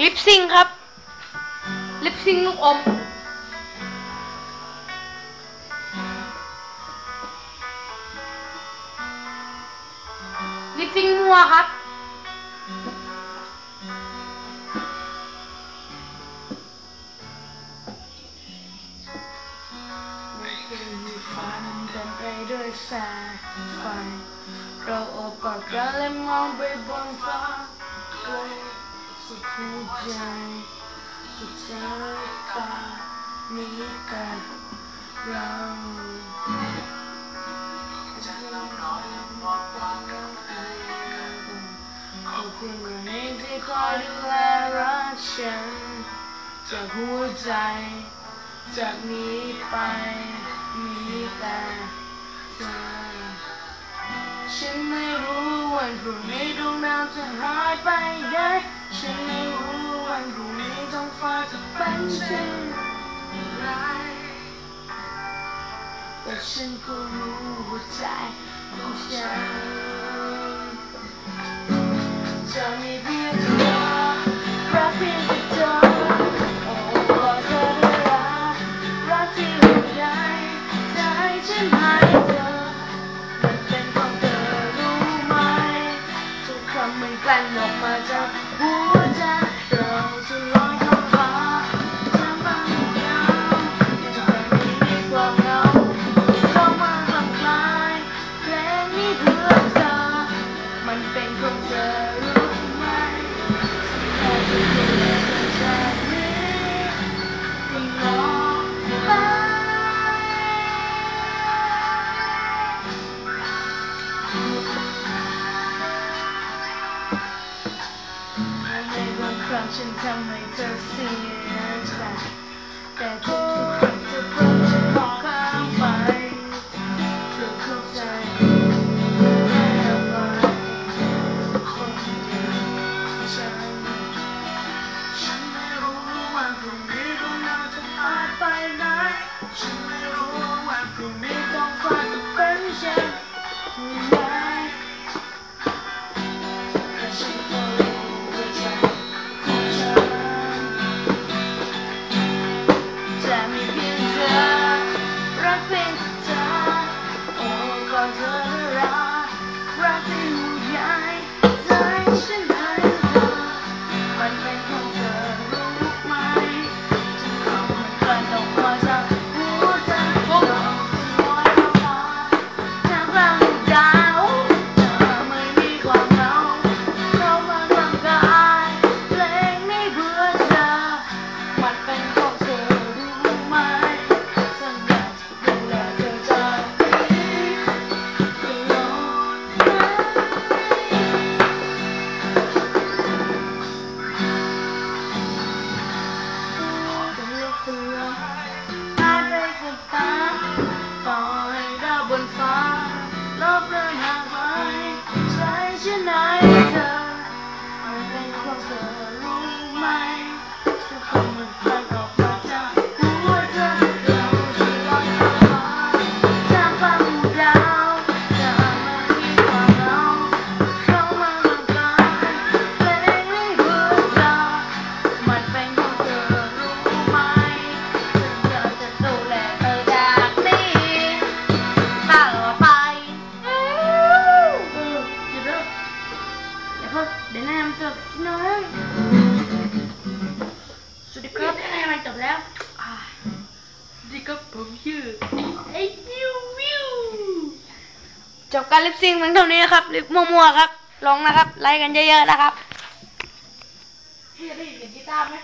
ลิปซิงครับ ลิปซิงลูกอม ลิปซิงมัวครับไม่เคยมีฝันเดินไปด้วยแสงไฟเราโอบกอดกันและมองไปบนฟ้า สุดหัวใจสุดสายตามีแต่เราจะลองนอนบอกว่าเราเองขอบคุณวันนี้ที่คอยดูแลรักฉันจากหัวใจ จากนี้ไปมีแต่เธอฉันไม่รู้วันพรุ่งนี้ดวงดาวจะหายไปไหน ฉันไม่รู้วันพรุ่งนี้ท้องฟ้าจะ กลั่นออกมาจากหัวใจเราจะลอยเข้าฟ้าทางบางยาวจะไม่มีความเหงาเข้ามาทำลายเพลงนี้เพื่อเธอมันเป็นของเธอรู้ไหมแค่จะดูแลเธอจ บางครั้งฉั จบแล้วอ่าสวัสดีครับผมชื่อไอ้วิววิวจบการลิปซิงค์เพียงเท่านี้นะครับลิปมั่วๆครับลองนะครับไลค์กันเยอะๆนะครับพี่จะได้ยินเสียงกีตาร์ไหม